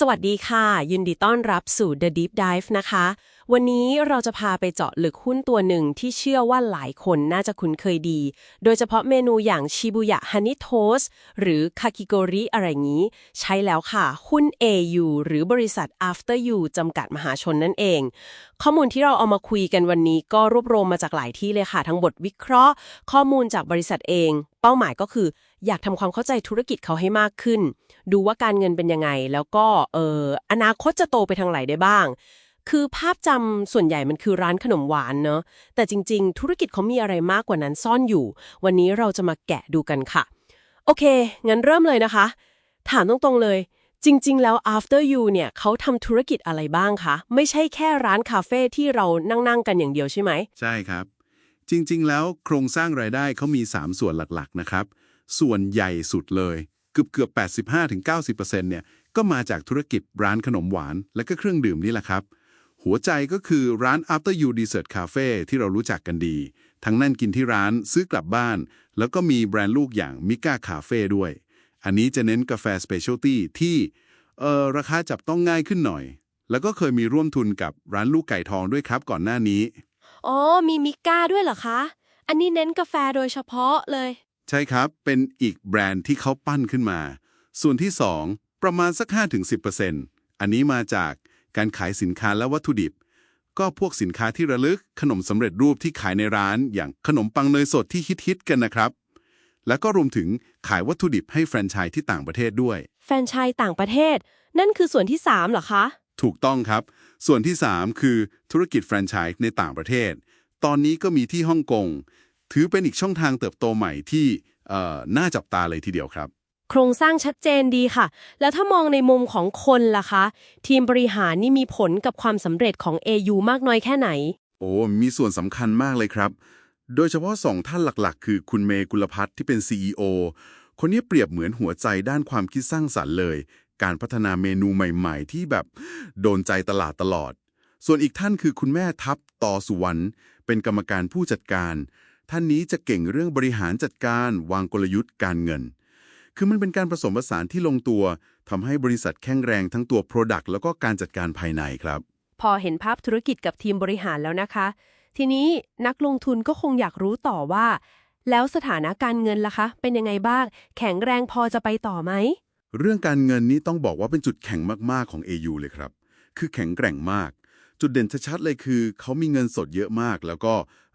สวัสดีค่ะ ยินดีต้อนรับสู่ The Deep Dive นะคะ วันนี้เราจะพาไปเจาะลึกหุ้นตัวหนึ่งที่เชื่อว่าหลายคนน่าจะคุ้นเคยดี โดยเฉพาะเมนูอย่างชิบุยะฮันนี่โทสหรือคากิโกริอะไรงี้ ใช่แล้วค่ะ หุ้น AU หรือบริษัท After You จำกัดมหาชนนั่นเอง ข้อมูลที่เราเอามาคุยกันวันนี้ก็รวบรวมมาจากหลายที่เลยค่ะ ทั้งบทวิเคราะห์ ข้อมูลจากบริษัทเอง เป้าหมายก็คือ อยากทำความเข้าใจธุรกิจเขาให้มากขึ้น ดูว่าการเงินเป็นยังไง แล้วก็เอออนาคตจะโตไปทางไหนได้บ้าง คือภาพจำส่วนใหญ่มันคือร้านขนมหวานเนอะแต่จริง ๆ ธุรกิจเขามีอะไรมากกว่านั้นซ่อนอยู่ วันนี้เราจะมาแกะดูกันค่ะ โอเค งั้นเริ่มเลยนะคะ ถามตรงๆเลย จริง ๆ แล้ว after you เนี่ยเขาทำธุรกิจอะไรบ้างคะไม่ใช่แค่ร้านคาเฟ่ที่เรานั่งๆกันอย่างเดียวใช่ไหมใช่ครับ จริง ๆ แล้วโครงสร้างรายได้เขามี 3 ส่วนหลักๆนะครับ ส่วนใหญ่สุดเลยเกือบเกือบ85-90%เนี่ยก็มาจากธุรกิจร้านขนมหวาน และก็เครื่องดื่มนี่แหละครับ หัวใจก็คือร้าน After You Dessert Cafe ที่เรารู้จักกันดี ทั้งนั่นกินที่ร้านซื้อกลับบ้าน แล้วก็มีแบรนด์ลูกอย่าง Mika Cafe ด้วย อันนี้จะเน้นกาแฟสเปเชียลตี้ที่เอ่อราคาจับต้องง่ายขึ้นหน่อย แล้วก็เคยมีร่วมทุนกับร้านลูกไก่ทองด้วยครับก่อนหน้านี้ อ๋อ มีมิก้าด้วยเหรอคะ อันนี้เน้นกาแฟโดยเฉพาะเลย ใช่ครับ เป็นอีกแบรนด์ที่เขาปั้นขึ้นมา ส่วนที่ 2 ประมาณสัก 5-10%อันนี้มาจากการขายสินค้าและวัตถุดิบ ก็พวกสินค้าที่ระลึกขนมสำเร็จรูปที่ขายในร้าน อย่างขนมปังเนยสดที่ฮิตๆกันนะครับ แล้วก็รวมถึงขายวัตถุดิบให้แฟรนไชส์ที่ต่างประเทศด้วย แฟรนไชส์ต่างประเทศ นั่นคือส่วนที่3เหรอคะ ถูกต้องครับ ส่วนที่ 3 คือธุรกิจแฟรนไชส์ในต่างประเทศ ตอนนี้ก็มีที่ฮ่องกง ถือเป็นอีกช่องทางเติบโตใหม่ที่เอ่อน่าจับตาเลยทีเดียวครับโครงสร้างชัดเจนดีค่ะ แล้วถ้ามองในมุมของคนล่ะคะ ทีมบริหารนี่มีผลกับความสำเร็จของ AU มากน้อยแค่ไหน โอ้ มีส่วนสำคัญมากเลยครับ โดยเฉพาะสองท่านหลักๆ คือคุณเมย์กุลพัฒน์ที่เป็น CEO คนนี้เปรียบเหมือนหัวใจด้านความคิดสร้างสรรค์เลย การพัฒนาเมนูใหม่ๆ ที่แบบโดนใจตลาดตลอด ส่วนอีกท่านคือคุณแม่ทัพต่อสุวรรณเป็นกรรมการผู้จัดการ ท่านนี้จะเก่งเรื่องบริหารจัดการวางกลยุทธ์การเงิน คือมันเป็นการผสมผสานที่ลงตัวทำให้บริษัทแข็งแรงทั้งตัว Product แล้วก็การจัดการภายในครับ พอเห็นภาพธุรกิจกับทีมบริหารแล้วนะคะ ทีนี้นักลงทุนก็คงอยากรู้ต่อว่า แล้วสถานะการเงินล่ะคะ เป็นยังไงบ้าง แข็งแรงพอจะไปต่อไหม เรื่องการเงินนี้ต้องบอกว่าเป็นจุดแข็งมากๆของ AU เลยครับ คือแข็งแกร่งมาก จุดเด่นชัดๆเลยคือ เขามีเงินสดเยอะมาก แล้วก็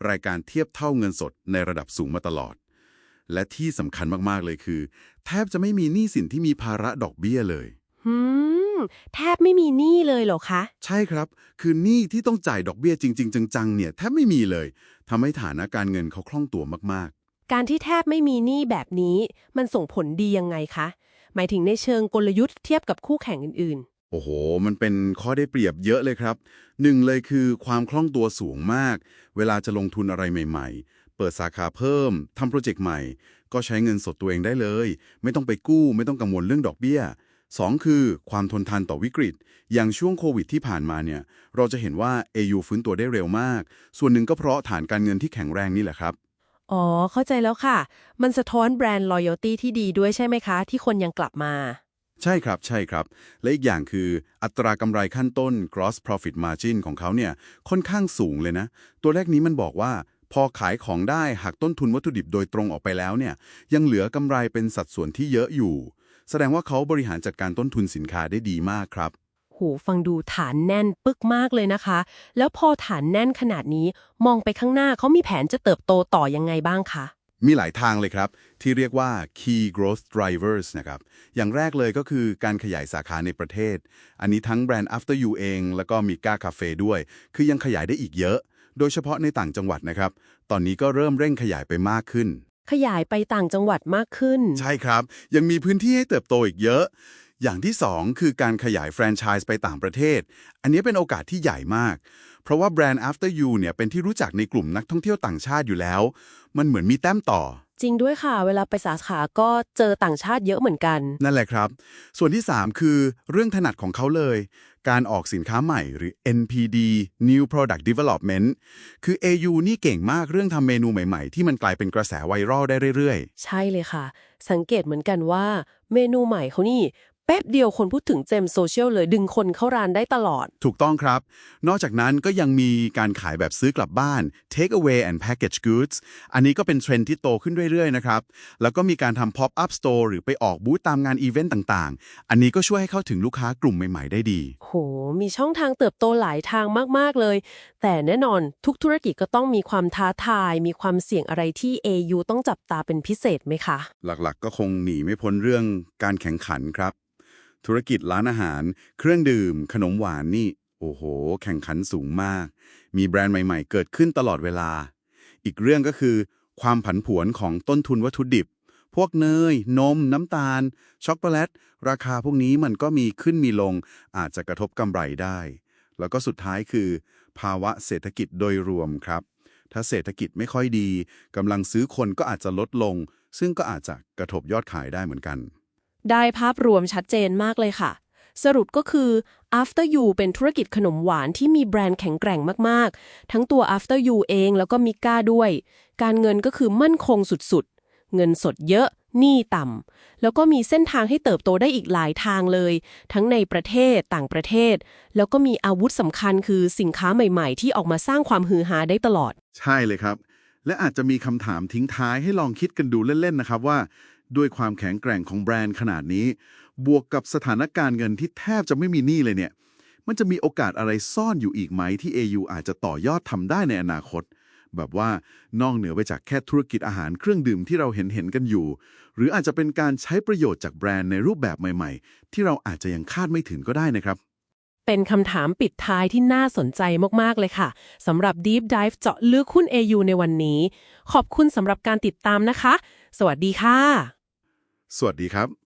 รายการเทียบเท่าเงินสดในระดับสูงมาตลอด และที่สำคัญมากๆเลยคือ แทบจะไม่มีหนี้สินที่มีภาระดอกเบี้ยเลยหืมแทบไม่มีหนี้เลยเหรอคะ ใช่ครับ คือหนี้ที่ต้องจ่ายดอกเบี้ยจริง ๆ จังๆเนี่ยแทบไม่มีเลยทำให้ฐานะการเงินเขาคล่องตัวมากการที่แทบไม่มีหนี้แบบนี้ มันส่งผลดียังไงคะหมายถึงในเชิงกลยุทธ์เทียบกับคู่แข่งอื่นๆ โอ้โห มันเป็นข้อได้เปรียบเยอะเลยครับหนึ่งเลยคือความคล่องตัวสูงมาก เวลาจะลงทุนอะไรใหม่ๆ เปิดสาขาเพิ่มทำโปรเจกต์ใหม่ ก็ใช้เงินสดตัวเองได้เลย ไม่ต้องไปกู้ไม่ต้องกังวลเรื่องดอกเบี้ยสองคือความทนทานต่อวิกฤต อย่างช่วงโควิดที่ผ่านมาเนี่ย เราจะเห็นว่า AU ฟื้นตัวได้เร็วมาก ส่วนหนึ่งก็เพราะฐานการเงินที่แข็งแรงนี่แหละครับ อ๋อ เข้าใจแล้วค่ะ มันสะท้อนแบรนด์ loyalty ที่ดีด้วยใช่ไหมคะ ที่คนยังกลับมา ใช่ครับ ใช่ครับ และอีกอย่างคืออัตรากำไรขั้นต้น gross profit margin ของเขาเนี่ยค่อนข้างสูงเลยนะ ตัวเลขนี้มันบอกว่า พอขายของได้หักต้นทุนวัตถุดิบโดยตรงออกไปแล้วเนี่ยยังเหลือกำไรเป็นสัดส่วนที่เยอะอยู่ แสดงว่าเขาบริหารจัดการต้นทุนสินค้าได้ดีมากครับ โหฟังดูฐานแน่นปึกมากเลยนะคะ แล้วพอฐานแน่นขนาดนี้มองไปข้างหน้าเขามีแผนจะเติบโตต่อยังไงบ้างคะ มีหลายทางเลยครับ ที่เรียกว่า key growth drivers นะครับ อย่างแรกเลยก็คือการขยายสาขาในประเทศ อันนี้ทั้งแบรนด์ After You เอง แล้วก็มีก้าคาเฟ่ด้วย คือยังขยายได้อีกเยอะ โดยเฉพาะในต่างจังหวัดนะครับ ตอนนี้ก็เริ่มเร่งขยายไปมากขึ้น ขยายไปต่างจังหวัดมากขึ้น ใช่ครับ ยังมีพื้นที่ให้เติบโตอีกเยอะ อย่างที่ 2 คือการขยายแฟรนไชส์ไปต่างประเทศ อันนี้เป็นโอกาสที่ใหญ่มาก เพราะว่าแบรนด์ After You เนี่ยเป็นที่รู้จักในกลุ่มนักท่องเที่ยวต่างชาติอยู่แล้ว มันเหมือนมีแต้มต่อ จริงด้วยค่ะ เวลาไปสาขาก็เจอต่างชาติเยอะเหมือนกัน นั่นแหละครับ ส่วนที่ 3 คือเรื่องถนัดของเขาเลย การออกสินค้าใหม่หรือ NPD New Product Development คือ AU นี่เก่งมากเรื่องทำเมนูใหม่ๆ ที่มันกลายเป็นกระแสไวรัลได้เรื่อยใช่เลยค่ะ สังเกตเหมือนกันว่า เมนูใหม่เขานี่ แป๊บเดียวคนพูดถึงเจมโซเชียลเลยดึงคนเข้าร้านได้ตลอด ถูกต้องครับ นอกจากนั้นก็ยังมีการขายแบบซื้อกลับบ้าน take away and package goods อันนี้ก็เป็นเทรนด์ที่โตขึ้นเรื่อยๆนะครับ แล้วก็มีการทำ pop up store หรือไปออกบูธตามงานอีเวนต์ต่างๆ อันนี้ก็ช่วยให้เข้าถึงลูกค้ากลุ่มใหม่ๆได้ดี โห มีช่องทางเติบโตหลายทางมากๆเลย แต่แน่นอนทุกธุรกิจก็ต้องมีความท้าทาย มีความเสี่ยงอะไรที่ AU ต้องจับตาเป็นพิเศษไหมคะ หลักๆ ก็คงหนีไม่พ้นเรื่องการแข่งขันครับ ธุรกิจร้านอาหาร เครื่องดื่ม ขนมหวานนี่ โอ้โห แข่งขันสูงมาก มีแบรนด์ใหม่ๆ เกิดขึ้นตลอดเวลา อีกเรื่องก็คือ ความผันผวนของต้นทุนวัตถุดิบ พวกเนย นม น้ำตาล ช็อกโกแลต ราคาพวกนี้มันก็มีขึ้นมีลง อาจจะกระทบกำไรได้ แล้วก็สุดท้ายคือ ภาวะเศรษฐกิจโดยรวมครับ ถ้าเศรษฐกิจไม่ค่อยดีกำลังซื้อคนก็อาจจะลดลง ซึ่งก็อาจจะกระทบยอดขายได้เหมือนกัน ได้ภาพรวมชัดเจนมากเลยค่ะ สรุปก็คือ After You เป็นธุรกิจขนมหวานที่มีแบรนด์แข็งแกร่งมากๆ ทั้งตัว After You เองแล้วก็มิก้าด้วย การเงินก็คือมั่นคงสุดๆ เงินสดเยอะ หนี้ต่ำ แล้วก็มีเส้นทางให้เติบโตได้อีกหลายทางเลย ทั้งในประเทศต่างประเทศ แล้วก็มีอาวุธสำคัญคือสินค้าใหม่ๆ ที่ออกมาสร้างความฮือฮาได้ตลอด ใช่เลยครับ และอาจจะมีคำถามทิ้งท้ายให้ลองคิดกันดูเล่นๆนะครับว่า ด้วยความแข็งแกร่งของแบรนด์ขนาดนี้ บวกกับสถานการณ์เงินที่แทบจะไม่มีหนี้เลยเนี่ย มันจะมีโอกาสอะไรซ่อนอยู่อีกไหมที่ AU อาจจะต่อยอดทำได้ในอนาคต แบบว่านอกเหนือไปจากแค่ธุรกิจอาหารเครื่องดื่มที่เราเห็นเห็นกันอยู่ หรืออาจจะเป็นการใช้ประโยชน์จากแบรนด์ในรูปแบบใหม่ ๆ ที่เราอาจจะยังคาดไม่ถึงก็ได้นะครับเป็นคำถามปิดท้ายที่น่าสนใจมาก ๆ เลยค่ะสำหรับ Deep Dive เจาะลึกหุ้น AU ในวันนี้ ขอบคุณสำหรับการติดตามนะคะ สวัสดีค่ะ สวัสดีครับ